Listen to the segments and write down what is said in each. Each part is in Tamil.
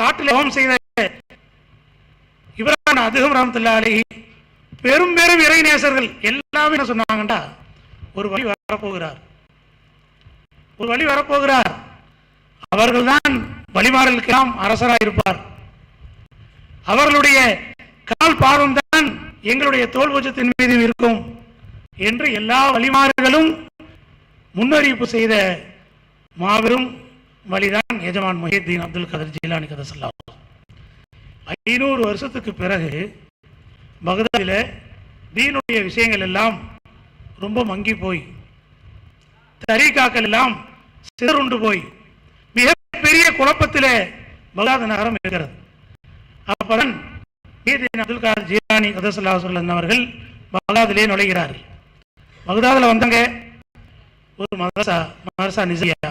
காட்டில் ஹோம் செய்த இவரான அதுகம் ராமத்துல்லாலி பெரும் பெரும் இறைநேசர்கள் எல்லாமே என்ன சொன்னாங்கண்டா? ஒரு வழி வரப்போகிறார். ஒரு வழி வரப்போகிறார். அவர்கள்தான் வழிமாறலுக்கெல்லாம் அரசராக இருப்பார். அவர்களுடைய கால் பாதம் தான் எங்களுடைய தோல் பூஜத்தின் மீது இருக்கும் என்று எல்லா வழிமாறுகளும் முன்னறிவிப்பு செய்த மாபெரும் வழிதான் எஜமான் முஹித்தீன் அப்துல் கதர் ஜீலானி கதசல்லா ஐநூறு வருஷத்துக்கு பிறகு பகதாதில் தீனுடைய விஷயங்கள் எல்லாம் ரொம்ப மங்கி போய் தரீகாக்கள் எல்லாம் சிதறுண்டு போய் மிகப்பெரிய குழப்பத்தில் பகதாத நகரம் இருக்கிறது. அப்பதான் மொஹிதீன் அப்துல் காதர் ஜீலானி கதசல்லா சொல்லம் அவர்கள் பகதாதிலே நுழைகிறார்கள். பகதாதில் வந்தாங்க ஒரு மதரசா மதரசா நிசையா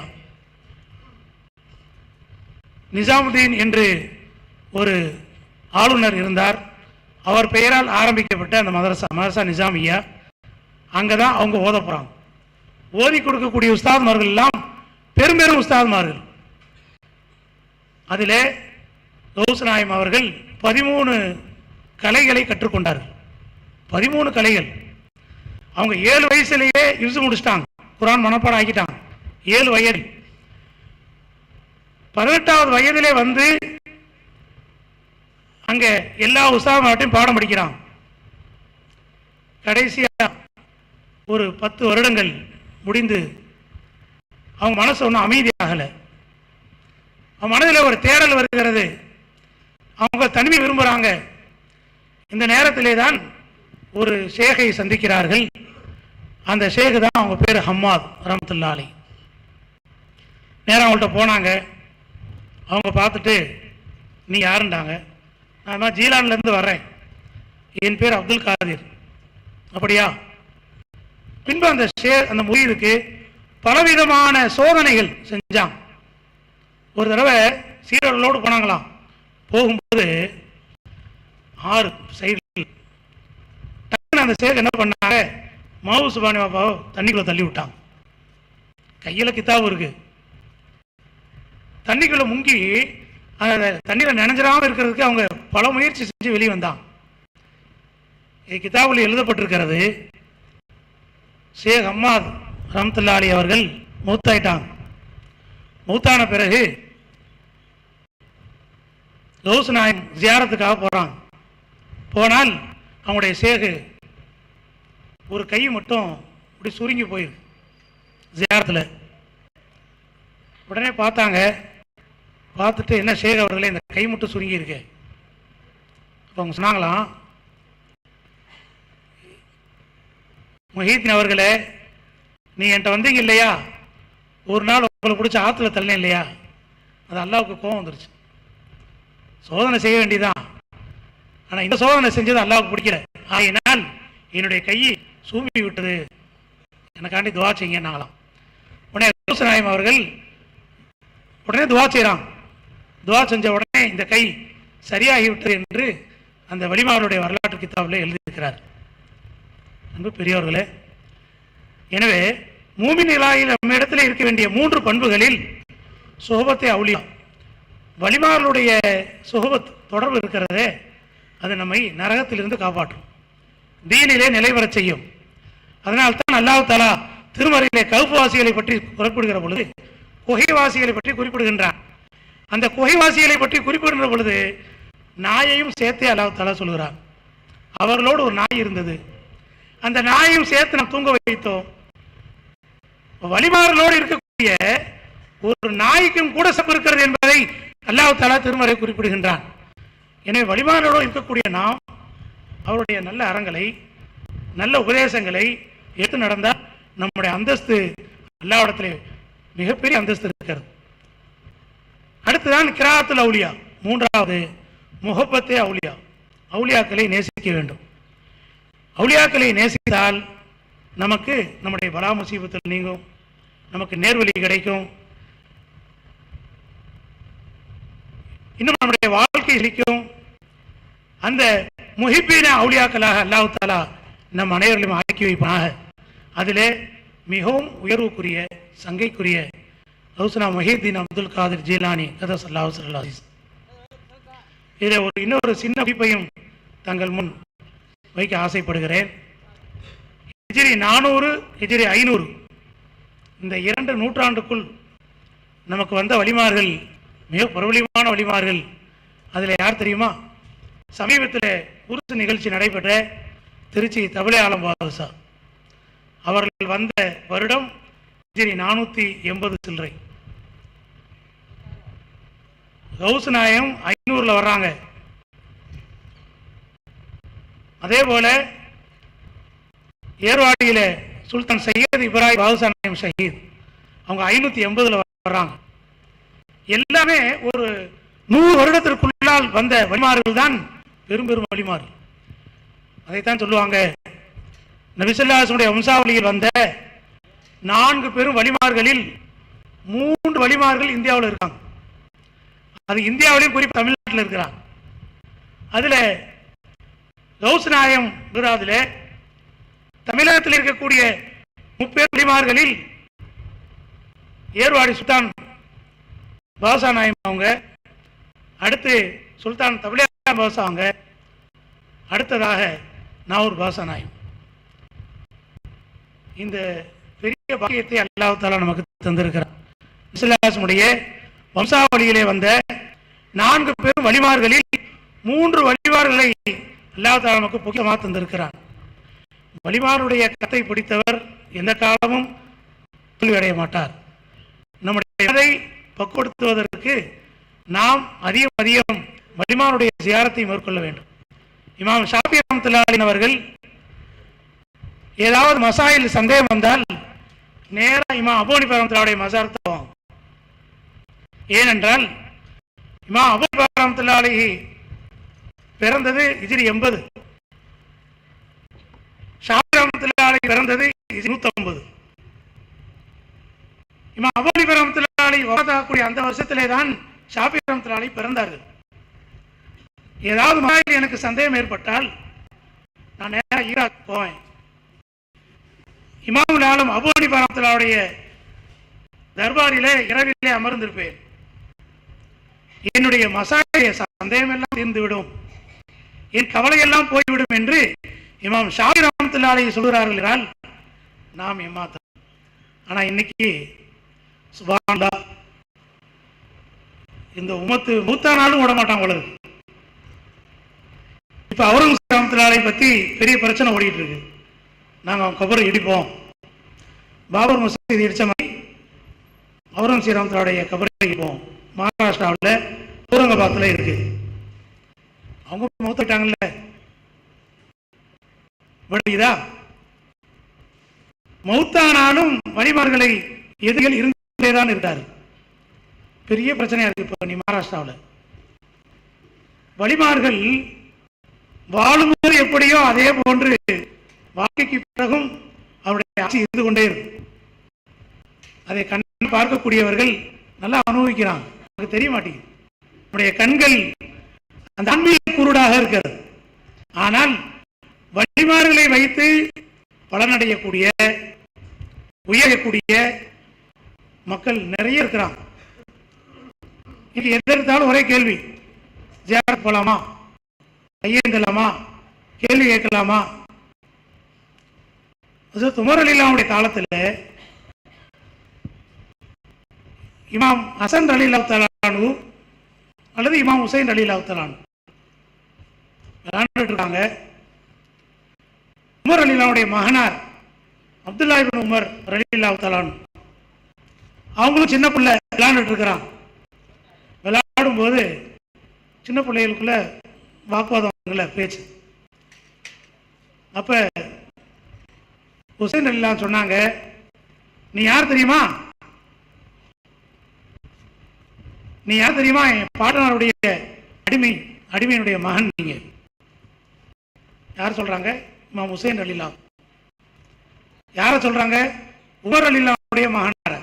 நிசாமுதீன் என்று ஒரு ஆளுநர் இருந்தார். அவர் பெயரால் ஆரம்பிக்கப்பட்ட அந்த மதரசா மதரசா நிசாமியா. அங்கே தான் அவங்க ஓத போகிறாங்க ஓதி கொடுக்கக்கூடிய உஸ்தாத்மார்கள் எல்லாம் பெரும் பெரும் உஸ்தாத்மார்கள். அதிலே நாயம் அவர்கள் பதிமூணு கலைகளை கற்றுக்கொண்டார்கள் பதிமூணு கலைகள். அவங்க ஏழு வயசுலேயே யூஸ் முடிச்சிட்டாங்க. குரான் மனப்பாடம் ஆக்கிட்டாங்க. ஏழு வயது. பதினெட்டாவது வயதிலே வந்து அங்க எல்லா உற்சாகமாட்டையும் பாடம் படிக்கிறான். கடைசியா ஒரு பத்து வருடங்கள் முடிந்து அவங்க மனசு ஒன்றும் அமைதியாகலை. அவன் மனதில் ஒரு தேடல் வருகிறது. அவங்க தனிமை விரும்புகிறாங்க இந்த நேரத்திலே தான் ஒரு ஷேகை சந்திக்கிறார்கள். அந்த ஷேகு தான் அவங்க பேர் ஹம்மாத் ரமத்துல்லாலி நேரம் அவங்கள்ட்ட போனாங்க. அவங்க பார்த்துட்டு நீ யாருண்டாங்க நான் தான் ஜீலான்லேருந்து வர்றேன். என் பேர் அப்துல் காதிர். அப்படியா? பின்பு அந்த ஷேர் அந்த முயலுக்கு பலவிதமான சோதனைகள் செஞ்சான். ஒரு தடவை சீரர்களோடு போனாங்களாம். போகும்போது ஆறு சைடில் டக்குன்னு அந்த சேர் என்ன பண்ணாங்க? மாவு சுபானி பாப்பாவை தண்ணிக்குள்ளே தள்ளி விட்டாங்க கையில் கித்தாவும் இருக்குது தண்ணிக்குள்ளே முங்கி அந்த தண்ணியில் நினைஞ்சிடாமல் இருக்கிறதுக்கு அவங்க பல முயற்சி செஞ்சு வெளியே வந்தான். இது கிதாபில் எழுதப்பட்டிருக்கிறது. ஷேக் அம்மாத் ரஹமத்துல்லா அவர்கள் மூத்தாயிட்டாங்க. மூத்தான பிறகு கௌஸ் நாயம் ஜியாரத்துக்காக போகிறாங்க போனால் அவங்களுடைய சேகு ஒரு கை மட்டும் இப்படி சுருங்கி போயிருக்கு ஜியாரத்தில். உடனே பார்த்தாங்க பார்த்துட்டு என்ன ஷேக் அவர்களே இந்த கை மட்டும் சுருங்கியிருக்கு அப்போ அவங்க சொன்னாங்களாம் மொஹீத்தின் அவர்களே நீ என்கிட்ட வந்தீங்க இல்லையா? ஒரு நாள் உங்களை பிடிச்ச ஆற்றுல தள்ளேன் இல்லையா? அது அல்லாவுக்கு கோவம் வந்துருச்சு. சோதனை செய்ய வேண்டியதான் ஆனால் இந்த சோதனை செஞ்சது அல்லாவுக்கு பிடிக்கல. ஆயினால் என்னுடைய கையை சூம்பி விட்டது. எனக்காண்டி துவா செய்யுங்க நாங்களாம் உடனே நாயம் அவர்கள் உடனே துவா செய்கிறான் துவா செஞ்ச உடனே இந்த கை சரியாகிவிட்டது என்று அந்த வலிமாவனுடைய வரலாற்று கித்தாபில் எழுதியிருக்கிறார். அன்பு பெரியவர்களே எனவே மூமின் இலாயில் நம்ம இடத்துல இருக்க வேண்டிய மூன்று பண்புகளில் சுகபத்தை அவுளியா வலிமார்களுடைய சுகபத் தொடர்பு இருக்கிறதே அது நம்மை நரகத்திலிருந்து காப்பாற்றும். தீனிலே நிலைவரச் செய்யும். அதனால் தான் அல்லாஹ் தலா திருமறையிலே கவுப்புவாசிகளை பற்றி குறிப்பிடுகிற பொழுது குகைவாசிகளை பற்றி குறிப்பிடுகின்றான். அந்த குகைவாசிகளை பற்றி குறிப்பிடுகிற பொழுது நாயையும் சேர்த்தே அல்லாஹ் தலா சொல்கிறான் அவர்களோடு ஒரு நாய் இருந்தது. அந்த நாயையும் சேர்த்து நாம் தூங்க வைத்தோம். வழிமாறலோடு இருக்கக்கூடிய ஒரு நாய்க்கும் கூட சப்பு இருக்கிறது என்பதை அல்லாஹ் தலா திருமறை குறிப்பிடுகின்றான். எனவே வழிமாறலோடு இருக்கக்கூடிய நாம் அவருடைய நல்ல அறங்களை நல்ல உபதேசங்களை எடுத்து நடந்தால் நம்முடைய அந்தஸ்து அல்லாவிடத்திலே மிகப்பெரிய அந்தஸ்து இருக்கிறது. அடுத்துதான் கிராத்தில் அவுளியா மூன்றாவது முகப்பத்தே அவுலியா. அவுளியாக்களை நேசிக்க வேண்டும். அவுளியாக்களை நேசித்தால் நமக்கு நம்முடைய பலா முசீபத்தில் நீங்கும் நமக்கு நேர்வழி கிடைக்கும். இன்னும் நம்முடைய வாழ்க்கை செழிக்கும் அந்த முஹிப்பீன அவுளியாக்களாக அல்லாஹ் தாலா நம் அனைவர்களையும் ஆக்கி வைப்பாக அதிலே மிகவும் உயர்வுக்குரிய சங்கைக்குரிய ஹவுசனா மொஹீத்தீன் அப்துல் காதிர் ஜீலானி கதஸ் அல்லாஹ் இதில் ஒரு இன்னொரு சின்ன குறிப்பையும் தங்கள் முன் வைக்க ஆசைப்படுகிறேன். ஹிஜ்ரி நானூறு ஹிஜ்ரி ஐநூறு. இந்த இரண்டு நூற்றாண்டுக்குள் நமக்கு வந்த வழிமார்கள் மிக பிரபலியமான வழிமார்கள் அதில் யார் தெரியுமா? சமீபத்தில் உருசு நிகழ்ச்சி நடைபெற்ற திருச்சி தபிலே ஆலம் பாதுசா அவர்கள் வந்த வருடம் ஹிஜ்ரி நானூற்றி எண்பது சில்லறை. கவுசு நாயம் ஐநூறில் வர்றாங்க. அதே போல ஏர்வாடியில் சுல்தான் சையத் இப்ராஹிம் பாதுசா நாயம் ஷஹீத் அவங்க ஐநூற்றி எண்பதில் வர்றாங்க. எல்லாமே ஒரு நூறு வருடத்திற்குள்ளால் வந்த வழிமாறுகள் தான் பெரும் பெரும் வழிமாறு அதைத்தான் சொல்லுவாங்க. நபிசல்லாசனுடைய வம்சாவளியில் வந்த நான்கு பெரும் வழிமார்களில் மூன்று வழிமார்கள் இந்தியாவில் இருக்காங்க. அது இந்தியாவிலையும் குறிப்பாக தமிழ்நாட்டில் இருக்கிறாங்க அதுல கௌஸ் நாயம் குஜராத்தில் தமிழகத்தில் இருக்கக்கூடிய முப்பெருமார்களில் ஏர்வாடி சுல்தான் பாசா நாயம் அவங்க அடுத்து சுல்தான் தபிலியா பாசா அவங்க அடுத்ததாக நாவூர் பாசா நாயம். இந்த பெரிய பாக்கியத்தை அல்லாஹ் நமக்கு தந்திருக்கிறார் இஸ்லாசமுடைய வம்சாவளியிலே வந்த நான்கு பெரும் வழிமார்களில் மூன்று வழிமார்களை அல்லாஹ் நமக்கு பொக்கியமாக தந்திருக்கிறார் வழிமாருடைய கத்தை பிடித்தவர் எந்த காலமும் தோல்வியடைய மாட்டார். நம்முடைய கதை பக்குவடுத்துவதற்கு நாம் அதிகம் அதிகம் வலிமானுடைய சியாரத்தை மேற்கொள்ள வேண்டும். இமாம் ஷாபி ரஹமத்துல்லாஹி அவர்கள் ஏதாவது மசாயில் சந்தேகம் வந்தால் நேராக இமாம் அபோனி பரமத்துல்லாவுடைய மசாரத்தை ஏனென்றால் இமாம் அபோனி பரமத்துல்லாஹி பிறந்தது இஜிரி எண்பது. ஷாபி ரஹமத்துல்லாஹி பிறந்தது நூத்தொன்பது இமா அபோனி பரமத்துல்லாஹி வஃபாத்தாகக்கூடிய அந்த வருஷத்திலே தான் ஷாபி ரஹமத்துல்லாஹி பிறந்தார்கள். ஏதாவது மாதிரி எனக்கு சந்தேகம் ஏற்பட்டால் நான் நேராக ஈராக் போவேன். இமாமுல் ஆலம் அபு ஹனீஃபா தர்பாரிலே இரவிலே அமர்ந்திருப்பேன். என்னுடைய மசாய சந்தேகம் எல்லாம் தீர்ந்துவிடும். என் கவலையெல்லாம் போய்விடும் என்று இமாம் ஷாஹி ராமத்துல்லாலையை சொல்கிறார்கள் என்றால் நாம் ஏமாத்தோம் ஆனா இன்னைக்கு சுபான்லா இந்த உமத்து மூத்தானாலும் விட மாட்டான் உலகு இப்ப அவுரங்கசீப் ரஹமத்துல்லாஹி பத்தி பெரிய பிரச்சனை ஓடிட்டு இருக்கு. நாங்கள் அவன் கபரை இடிப்போம். பாபர் மசூதி இடித்த மாதிரி அவுரங்கசீப் ரஹமத்துல்லாவுடைய கபரை இடிப்போம். மகாராஷ்டிராவில் அவுரங்காபாத்தில் இருக்கு. அவங்க மௌத்தாங்கல்ல விடுதா மௌத்தானாலும் வழிமார்களை எதிரிகள் இருந்தே தான் இருந்தார். பெரிய பிரச்சனையாக இருக்கு இப்போ நீ மகாராஷ்டிராவில். வழிமார்கள் வாழும்போது எப்படியோ அதே போன்று வாழ்க்கைக்கு பிறகும் அவருடைய ஆட்சி இருந்து கொண்டே இருக்கும். அதை கண் பார்க்கக்கூடியவர்கள் நல்லா அனுபவிக்கிறாங்க. நமக்கு தெரிய மாட்டேங்குது. நம்முடைய கண்கள் அந்த ஆன்மீக குருடாக இருக்கிறது. ஆனால் வழிமாறுகளை வைத்து பலனடையக்கூடிய உயரக்கூடிய மக்கள் நிறைய இருக்கிறாங்க. இது எதிர்த்தாலும் ஒரே கேள்வி. ஜேஆர் போலாமா? கையேந்தலாமா கேள்வி கேட்கலாமா? ஹசரத் உமர் காலத்தில் இமாம் ஹசன் அலி தலானு அல்லது இமாம் ஹுசைன் அலி தலானு விளையாண்டுட்டு இருக்காங்க உமர் அலிலாவுடைய மகனார் அப்துல்லா இபின் உமர் அலிலா தலானு அவங்களும் சின்ன பிள்ளை விளையாண்டுட்டு இருக்கிறான். விளையாடும் போது சின்ன பிள்ளைகளுக்குள்ள வாக்குவாதம் பேச்சு. அப்ப ஹுசைன் அலிலான்னு சொன்னாங்க நீ யார் தெரியுமா? நீ யார் தெரியுமா? என் பாட்டனாருடைய அடிமை அடிமையினுடைய மகன் நீங்க. யார் சொல்றாங்க? இமாம் ஹுசைன் அலிலா யார சொல்றாங்க? உமர் அலிலாவுடைய மகனார.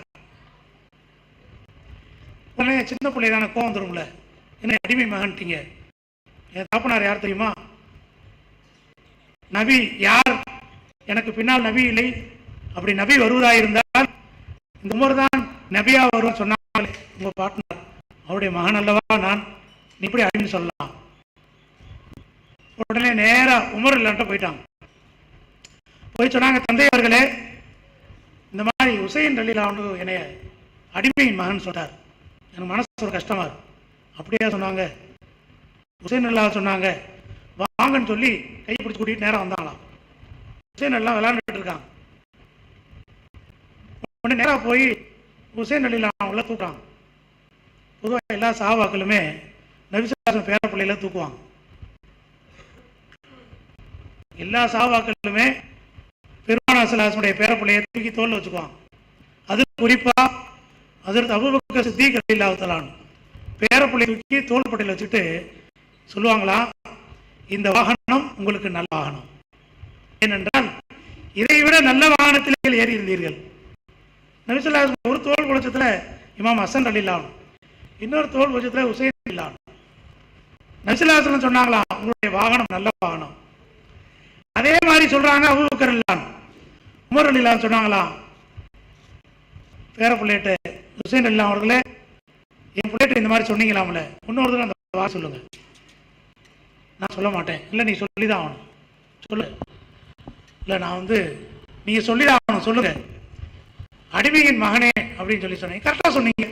உடனே சின்ன பிள்ளை தானே கோவம் வந்துடும்ல என்ன அடிமை மகன்ட்டீங்க. என் தாப்பனார் யார் தெரியுமா? நபி யார்? எனக்கு பின்னால் நபி இல்லை. அப்படி நபி வருவதாயிருந்தால் இந்த உமர் தான் நபியா வரும் சொன்னால் உங்க பாட்னர் அவருடைய மகன் அல்லவா நான்? நீ இப்படி அடிமை சொல்லலாம். உடனே நேரா உமர் இல்லாட்ட போயிட்டாங்க போய் சொன்னாங்க தந்தை அவர்களே இந்த மாதிரி உசைன் அலிலா வந்து என்னைய அடிமையின் மகன் சொல்றார். எனக்கு மனசு ஒரு கஷ்டமா அப்படியே சொன்னாங்க. உசைன் அல்லா சொன்னாங்க வாங்கன்னு சொல்லி கை பிடிச்சி கூட்டிகிட்டு நேரம் வந்தாங்களாம். உசைன் எல்லாம் விளாண்டுட்டு இருக்காங்க உடனே நேராக போய் உசைன் அலிலா உள்ள தூக்குறாங்க பொதுவாக எல்லா சாவாக்களுமே நபிசாசம் பேர பிள்ளையில தூக்குவாங்க. எல்லா சாவாக்களுமே பெருமானாசலாசனுடைய பேர பிள்ளைய தூக்கி தோல் வச்சுக்குவாங்க. அது குறிப்பா அதற்கு அபுபக்க சித்திகள் இல்லாதலான் பேர தூக்கி தோல்பட்டையில் வச்சுட்டு சொல்லுவாங்களா இந்த வாகனம் உங்களுக்கு நல்ல வாகனம். ஏனென்றால் இதை விட நல்ல வாகனத்தில் ஏறி இருந்தீர்கள். நபிசுல்லா ஒரு தோல் குளச்சத்தில் இமாம் ஹசன் அலிலான் இன்னொரு தோல் குளச்சத்தில் உசைன் அலிலான் நசிலாசனம் சொன்னாங்களா உங்களுடைய வாகனம் நல்ல வாகனம். அதே மாதிரி சொல்றாங்க அபுபக்கர் இல்லான். உமர் அலிலான் சொன்னாங்களா பேர பிள்ளைட்டு உசைன் அலிலான் அவர்களே என் பிள்ளைட்டு இந்த மாதிரி சொன்னீங்களாம்ல. இன்னொரு அந்த வா சொல்லுங்க. நான் சொல்ல மாட்டேன். இல்லை நீ சொல்லி தான் ஆகணும். சொல்லு. இல்லை நான் வந்து நீங்கள் சொல்லி தான் ஆகணும். சொல்லுங்க. அடிமையின் மகனே அப்படின்னு சொல்லி சொன்னீங்க. கரெக்டாக சொன்னீங்க.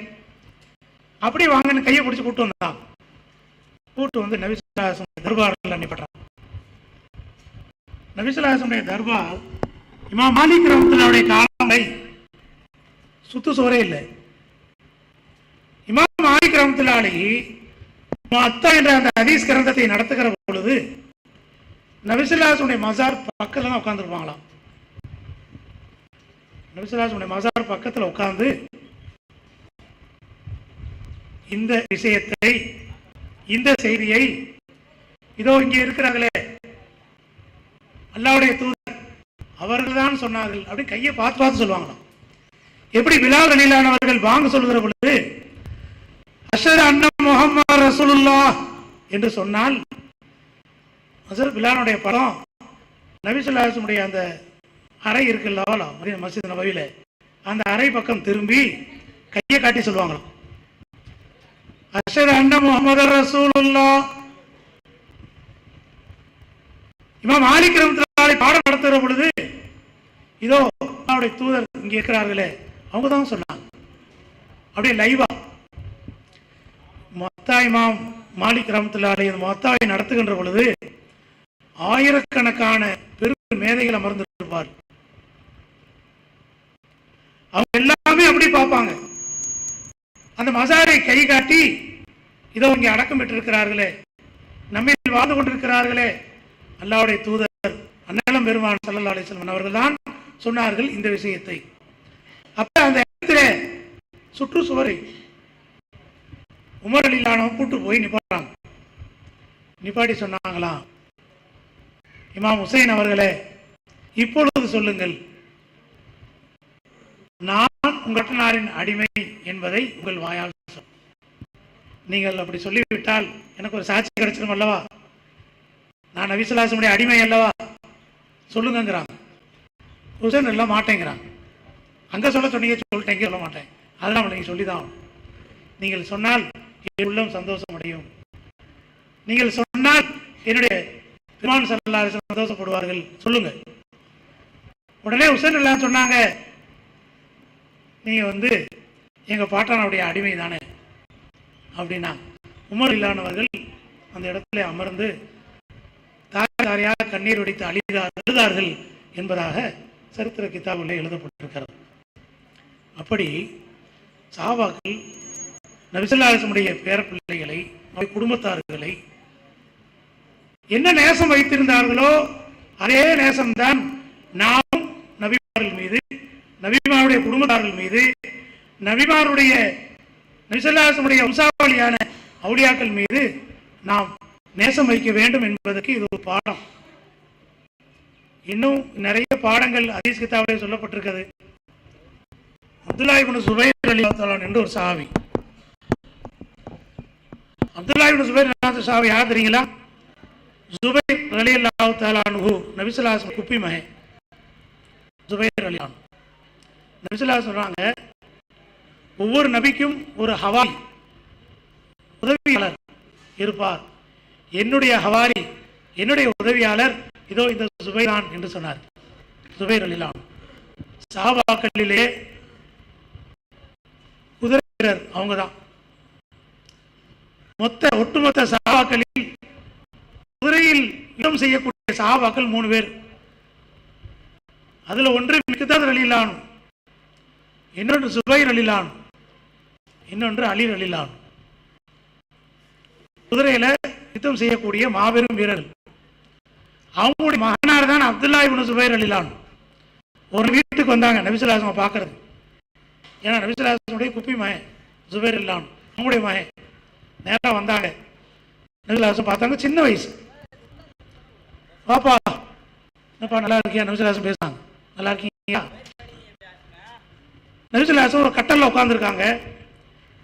அப்படி வாங்கன்னு கையை பிடிச்சி கூட்டு வந்தான். கூட்டு வந்து நபிசுல்லாசம் தர்பாரில் அனுப்பிட்டான். நபிசுல்லாசனுடைய தர்பார் இமா மாலிக் ரஹமத்துல்லாவுடைய காலை சுத்து சோரே இல்லை. இமாம் மாலிக் ரஹமத்துல்லாலி அத்தா என்ற அந்த ஹதீஸ் கிரந்தத்தை நடத்துகிற பொழுது நபிசுல்லாசனுடைய மசார் பக்கத்துல தான் உட்காந்துருப்பாங்களாம் நபிசுல்லாசனுடைய மசார் பக்கத்துல உட்கார்ந்து இந்த விஷயத்தை இந்த செய்தியை இதோ இங்கே இருக்கிறார்களே. அல்லாவுடைய தூதர் அவர்கள் தான் சொன்னார்கள். அப்படி கையை பார்த்து பார்த்து சொல்லுவாங்களாம். எப்படி பிலால் அலிலானவர்கள் வாங்க சொல்லுகிற பொழுது அஷர் அண்ணன் முகமது ரசூலுல்லா என்று சொன்னால் அசர் பிலானுடைய படம் நபிசுல்லாசனுடைய அந்த அறை இருக்குல்லவா? மசித் நபவியில் அந்த அறை பக்கம் திரும்பி கையை காட்டி சொல்லுவாங்களாம். அஷர் அண்ண முகமது ரசூலுல்லா இமாம் மாலிக் ரஹ்மத்துல்லாஹி பாடம் நடத்துகிற பொழுது இதோ அவருடைய தூதர் இங்கே இருக்கிறார்களே அவங்க தான் சொன்னாங்க அப்படியே லைவா மொத்தா இமாம் மாலிக் ரஹ்மத்துல்லாஹி இந்த மொத்தாவை நடத்துகின்ற பொழுது ஆயிரக்கணக்கான பெரும் மேதைகள் அமர்ந்திருப்பார் அவங்க எல்லாமே அப்படி பார்ப்பாங்க அந்த மசாரை கை காட்டி இதோ இங்கே அடக்கம் பெற்றிருக்கிறார்களே. நம்மில் வாழ்ந்து கொண்டிருக்கிறார்களே. அல்லாவுடைய தூதர் அன்னலம் பெருமான் சல்லா அலிஸ்லாம் அவர்கள் தான் சொன்னார்கள் இந்த விஷயத்தை. அப்ப அந்த இடத்துல சுற்றுச்சுவரை உமர் அலிலானவன் கூட்டு போய் நிப்பாட்டாங்க நிப்பாட்டி சொன்னாங்களாம் இமாம் ஹுசைன் அவர்களே இப்பொழுது சொல்லுங்கள். நான் உங்கட்டனாரின் அடிமை என்பதை உங்கள் வாயால் சொல். நீங்கள் அப்படி சொல்லிவிட்டால் எனக்கு ஒரு சாட்சி கிடைச்சிடும் அல்லவா? நான் நபிசுல்லாசனுடைய அடிமை அல்லவா? சொல்லுங்கிறாங்க ஹுசைன் இல்லை மாட்டேங்கிறாங்க அங்க சொல்ல சொன்னீங்க சொல்லிட்டேங்க சொல்ல மாட்டேன். அதெல்லாம் நீங்க சொல்லிதான் நீங்கள் சொன்னால் என் உள்ளம் சந்தோஷம் அடையும் நீங்கள் சொன்னால் என்னுடைய பெருமான் சந்தோஷப்படுவார்கள். சொல்லுங்க. உடனே ஹுசைன் இல்லாம சொன்னாங்க. நீங்க வந்து எங்க பாட்டானுடைய அடிமை தானே அப்படின்னா உமர் இல்லானவர்கள் அந்த இடத்துல அமர்ந்து தாரையாக கண்ணீர் வடித்து அழிதா அழுதார்கள் என்பதாக சரித்திர கிதாபில் எழுதப்பட்டிருக்கிறது. அப்படி சாபாக்கள் நபிசல்லாசனுடைய பேரப்பிள்ளைகளை அவருடைய குடும்பத்தார்களை என்ன நேசம் வைத்திருந்தார்களோ அதே நேசம்தான் நாம் நபிமார்கள் மீது நபிமாருடைய குடும்பத்தார்கள் மீது நபிமாருடைய நபிசல்லாசனுடைய வம்சாவளியான அவுளியாக்கள் மீது நாம் நேசம் வைக்க வேண்டும் என்பதற்கு இது ஒரு பாடம். இன்னும் நிறைய பாடங்கள் அதீஸ் கிதாபிலே சொல்லப்பட்டிருக்கிறது. அப்துல்லா இப்னு சுபைர் அலி என்று ஒரு சாவி அப்துல்லா இப்னு சுபைர் சாவி யார் தெரியுங்களா? சுபைர் அலி அல்லாஹ் தாலானு நபிசுல்லாஸ் குப்பி மகே சுபைர் அலியான் நபிசுல்லா சொல்றாங்க ஒவ்வொரு நபிக்கும் ஒரு ஹவாரி உதவியாளர் இருப்பார். என்னுடைய ஹவாரி என்னுடைய உதவியாளர் இதோ இந்த சுபைரான் என்று சொன்னார். சுபைர் அலிலாம் சாபாக்களிலே குதிரை வீரர் அவங்க தான் மொத்த ஒட்டுமொத்த சாபாக்களில் குதிரையில் யுத்தம் செய்யக்கூடிய சாபாக்கள் மூணு பேர். அதுல ஒன்று மிகுதாத் அலிலானும் இன்னொன்று சுபைர் அலிலான். இன்னொன்று அலிர் அலிலான். குதிரையில யுத்தம் செய்யக்கூடிய மாபெரும் வீரர்கள் அவங்களுடைய மகனார் தான் அப்துல்லா இவனு சுபைர் அலிலான். ஒரு வீட்டுக்கு வந்தாங்க நபிசுல்லாசம் பார்க்கறது. ஏன்னா நபிசுல்லாசனுடைய குப்பி மகன் சுபைர் அலிலான் அவங்களுடைய மகன். நேரா வந்தாங்க. நபிசுல்லாசம் பார்த்தாங்க சின்ன வயசு. பாப்பா என்னப்பா நல்லா இருக்கியா? நபிசுல்லாசம் பேசுறாங்க நல்லா இருக்கீங்களா? நெரிசலாசம் ஒரு கட்டலில் உட்காந்துருக்காங்க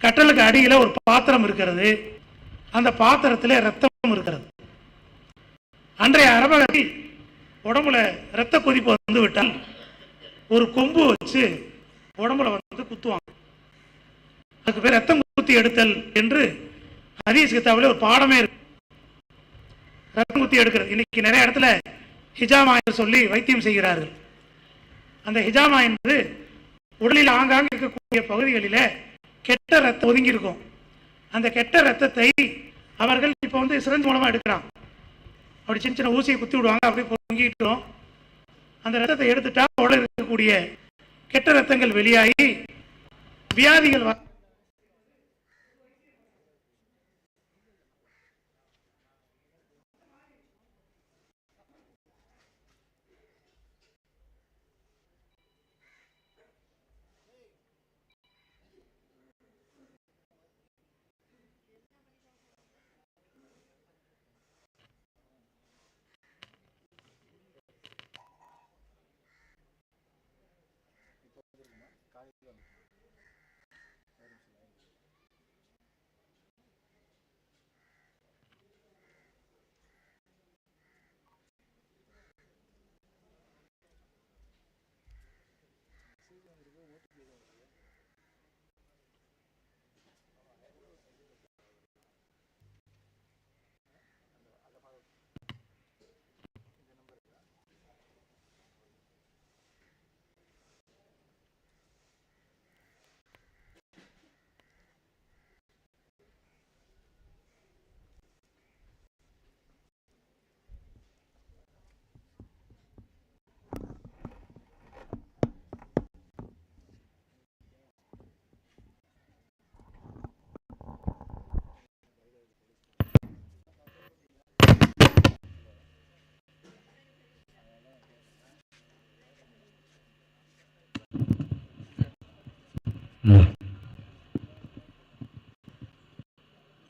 கட்டலுக்கு அடியில் ஒரு பாத்திரம் இருக்கிறது. அந்த பாத்திரத்தில் ரத்தம் இருக்கிறது. அன்றைய அரபகத்தில் உடம்புல ரத்த கொதிப்பு வந்து விட்டால் ஒரு கொம்பு வச்சு உடம்புல வந்து குத்துவாங்க. அதுக்கு பேர் ரத்தம் குத்தி எடுத்தல் என்று ஹதீஸ் கித்தாவில் ஒரு பாடமே இருக்கு. ரத்தம் குத்தி எடுக்கிறது. இன்னைக்கு நிறைய இடத்துல ஹிஜாமா என்று சொல்லி வைத்தியம் செய்கிறார்கள். அந்த ஹிஜாமா என்பது உடலில் ஆங்காங்க இருக்கக்கூடிய பகுதிகளில் கெட்ட ரத்தம் ஒதுங்கி இருக்கும் அந்த கெட்ட ரத்தத்தை அவர்கள் இப்போ வந்து சிறந்த மூலமாக எடுக்கிறான். அப்படி சின்ன சின்ன ஊசியை குத்தி விடுவாங்க அப்படி பொங்கிட்டோம் அந்த ரத்தத்தை எடுத்துட்டா உடலில் இருக்கக்கூடிய கெட்ட ரத்தங்கள் வெளியாகி வியாதிகள்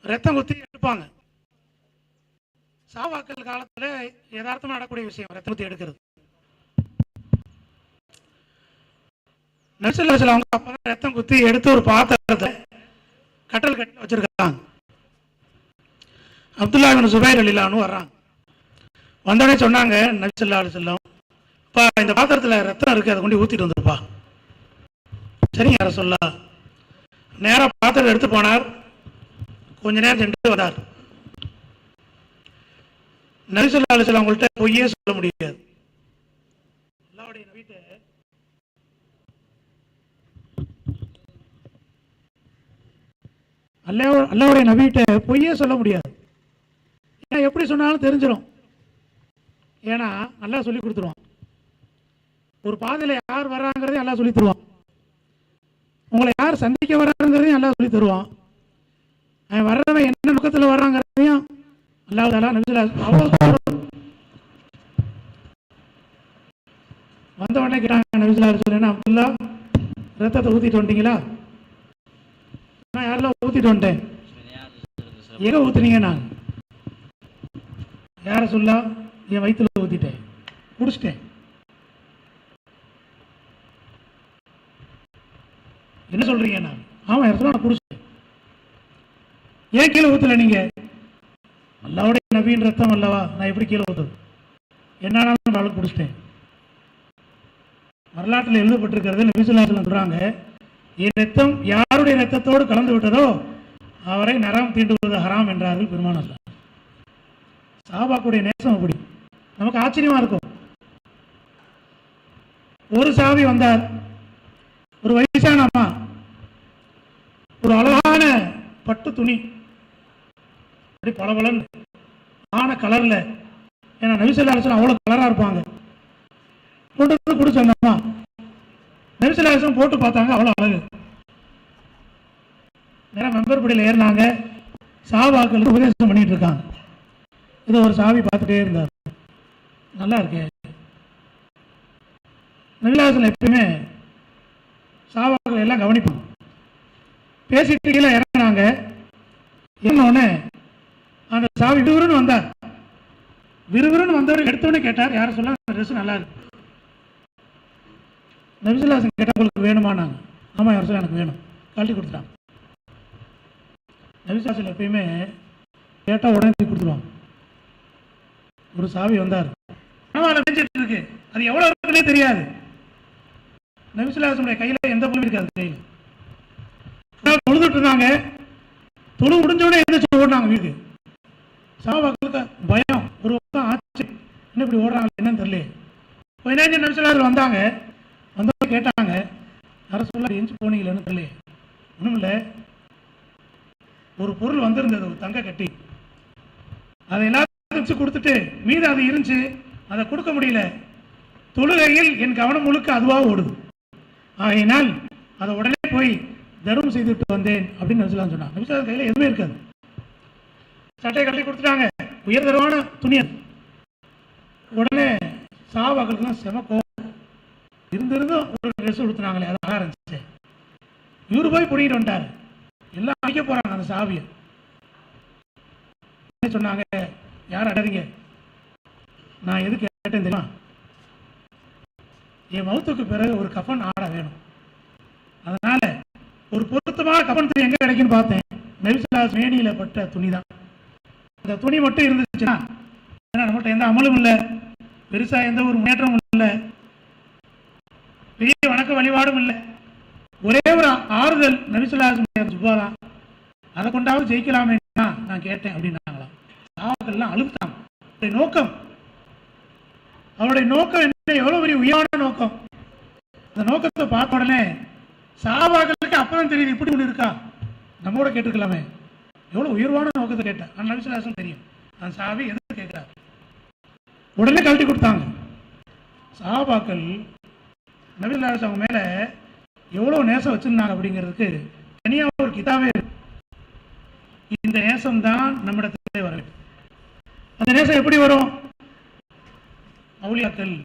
ரத்தம் குத்தி எடுப்பாங்க. சாவாக்கள் காலத்துல யதார்த்தமா நடக்கூடிய விஷயம் ரத்தம் குத்தி எடுக்கிறது. நர்சல்ல அவங்க அப்பதான் ரத்தம் குத்தி எடுத்து ஒரு பாத்திரத்தை கட்டல் கட்டி வச்சிருக்காங்க அப்துல்லா பின் சுபைர் அலிலான்னு வர்றாங்க. வந்தோடனே சொன்னாங்க நபிசல்லா செல்லம் பா இந்த பாத்திரத்துல ரத்தம் இருக்கு அதை கொண்டு ஊத்திட்டு வந்துருப்பா. சரிங்க யார சொல்லா. நேரா பாத்திரம் எடுத்து போனார். கொஞ்ச நேரம் சென்று வந்தார். நபிசல்லா அலிஸ்லாம் அவங்கள்ட்ட பொய்யே சொல்ல முடியாது. அல்லாவுடைய நபிட்ட அல்லாஹ் அல்லாவுடைய நபிட்ட பொய்யே சொல்ல முடியாது. ஏன்னா எப்படி சொன்னாலும் தெரிஞ்சிடும் ஏன்னா நல்லா சொல்லி கொடுத்துருவான். ஒரு பாதையில் யார் வர்றாங்கிறதே நல்லா சொல்லி தருவான். உங்களை யார் சந்திக்க வர்றாங்கிறதையும் அல்லாஹ் சொல்லி தருவான். அவன் வர்றவன் என்ன நோக்கத்தில் வர்றாங்கிறதையும் அல்லாஹ் தாலா நபிசுல்லா அவ்வளோ வந்த உடனே கேட்டாங்க நபிசுல்லா சொல்லுன்னா அப்துல்லா ரத்தத்தை ஊற்றிட்டு வந்துட்டீங்களா? நான் யாரெல்லாம் ஊற்றிட்டு வந்துட்டேன்? எங்கே ஊற்றுனீங்க நான் யாரை சொல்லா? என் வயிற்றுல ஊற்றிட்டேன் குடிச்சிட்டேன். என்ன சொல்றீங்க நான் ஆமா இடத்துல நான் குடிச்சிட்டேன் ஏன் கீழே ஊத்தலை நீங்க? அல்லாவுடைய நபின் ரத்தம் அல்லவா? நான் எப்படி கீழே ஊத்துது என்னாலும் நாளும் குடிச்சிட்டேன் வரலாற்றில் எழுதப்பட்டிருக்கிறது நபிசுல்லாசலம் சொல்றாங்க என் ரத்தம் யாருடைய ரத்தத்தோடு கலந்து விட்டதோ அவரை நரம் தீண்டுவது ஹராம் என்றார்கள் பெருமானார். சாபாக்குடைய நேசம் அப்படி. நமக்கு ஆச்சரியமா இருக்கும். ஒரு சாவி வந்தார் ஒரு வயசான அம்மா ஒரு அழகான பட்டு துணி. அப்படி பளபளன் ஆன கலரில். ஏன்னா நபிசல்லா அரசன் அவ்வளோ கலராக இருப்பாங்க. கொண்டு வந்து கொடுத்து அந்த நபிசல்லா போட்டு பார்த்தாங்க அவ்வளோ அழகு. நேரம் மெம்பர் படியில் ஏறினாங்க. சாபாக்களுக்கு உபதேசம் பண்ணிட்டு இருக்காங்க. இது ஒரு சாவி பார்த்துட்டே இருந்தார். நல்லா இருக்கே. நபிலாசன் எப்பயுமே சாபாக்கள் எல்லாம் கவனிப்பாங்க பேசிட்டு கீழே இறங்குறாங்க இறங்கினோடனே அந்த சாவி விறுவிறுன்னு வந்தார். விறுவிறுன்னு வந்தவர் எடுத்தோடனே கேட்டார் யாரை சொல்ல அந்த ட்ரெஸ் நல்லா இருக்கு. நபிசுல்லாசன் கேட்டால் உங்களுக்கு வேணுமானாங்க? ஆமாம் யார் சொல்ல எனக்கு வேணும். கழட்டி கொடுத்துட்டாங்க நபிசுல்லாசன் எப்பயுமே கேட்டால் உடனே தூக்கி கொடுத்துருவாங்க ஒரு சாவி வந்தார். கனவால நினைச்சிட்டு இருக்கு. அது எவ்வளோ இருக்குன்னே தெரியாது. நபிசுல்லாசனுடைய கையில் எந்த பொருளும் இருக்காது கையில் தொழுதுட்டு இருந்தாங்க. தொழு முடிஞ்ச உடனே எந்திரிச்சு ஓடினாங்க வீட்டுக்கு. சாபாக்களுக்கு பயம். ஒரு பக்கம் ஆச்சு. என்ன இப்படி ஓடுறாங்க என்னன்னு தெரியல. கொஞ்ச நேரம் நிமிஷம் வந்தாங்க. வந்தவங்க கேட்டாங்க அரசு சொல்ல எஞ்சி போனீங்களேன்னு தெரியல. ஒன்றும் இல்லை. ஒரு பொருள் வந்திருந்தது ஒரு தங்க கட்டி. அதை எல்லாத்தையும் கொடுத்துட்டு மீது அது இருந்துச்சு. அதை கொடுக்க முடியல. தொழுகையில் என் கவனம் முழுக்க அதுவாக ஓடுது. ஆகையினால் அதை உடனே போய் தர்மம் செய்துவிட்டு வந்தேன் அப்படின்னு நபிசுல்லாம் சொன்னாங்க. நபிசுல்லாம் கையில் எதுவுமே இருக்காது. சட்டையை கட்டி கொடுத்துட்டாங்க. உயர்தரமான துணி உடனே சாவாக்களுக்குலாம் செம கோவம். இருந்திருந்தும் ஒரு ட்ரெஸ் கொடுத்துனாங்களே அது அழகா இருந்துச்சு. இவரு போய் பிடிக்கிட்டு வந்துட்டார். எல்லாம் அடிக்க போகிறாங்க அந்த சாவியை. என்ன சொன்னாங்க? யார் அடறீங்க? நான் எதுக்கு கேட்டேன் தெரியுமா? என் மௌத்துக்கு பிறகு ஒரு கஃபன் ஆட வேணும். அதனால் ஒரு பொருத்தமான கஃபன் துணி எங்கே கிடைக்குன்னு பார்த்தேன். நெவிசலாஸ் மேனியில் பட்ட துணி தான் அந்த துணி மட்டும் இருந்துச்சுன்னா ஏன்னா நம்மகிட்ட எந்த அமலும் இல்லை. பெருசாக எந்த ஒரு முன்னேற்றமும் இல்லை. பெரிய வணக்க வழிபாடும் இல்லை. ஒரே ஒரு ஆறுதல் நபிசுல்லாஸ் சுபா தான் அதை கொண்டாவது ஜெயிக்கலாமே நான் கேட்டேன் அப்படின்னாங்களாம். சாவக்கள்லாம் அழுத்தாங்க நோக்கம் அவருடைய நோக்கம் என்ன? எவ்வளோ பெரிய உயர்வான நோக்கம்? அந்த நோக்கத்தை பார்த்த உடனே சாபாக்களுக்கு அப்பதான் தெரியுது இப்படி ஒன்று இருக்கா? நம்மோட கேட்டுக்கலாமே எவ்வளோ உயர்வான நோக்கத்தை கேட்டேன் அந்த விசுவாசம் தெரியும். அந்த சாவி எதுக்கு கேட்கிறார்? உடனே கழட்டி கொடுத்தாங்க. சாபாக்கள் நபிசுல்லாஸ் அவங்க மேலே எவ்வளோ நேசம் வச்சிருந்தாங்க அப்படிங்கிறதுக்கு தனியாக ஒரு கிதாவே இந்த நேசம் தான் நம்மிடத்திலே வர அந்த நேசம் எப்படி வரும்? மௌலியத்தில்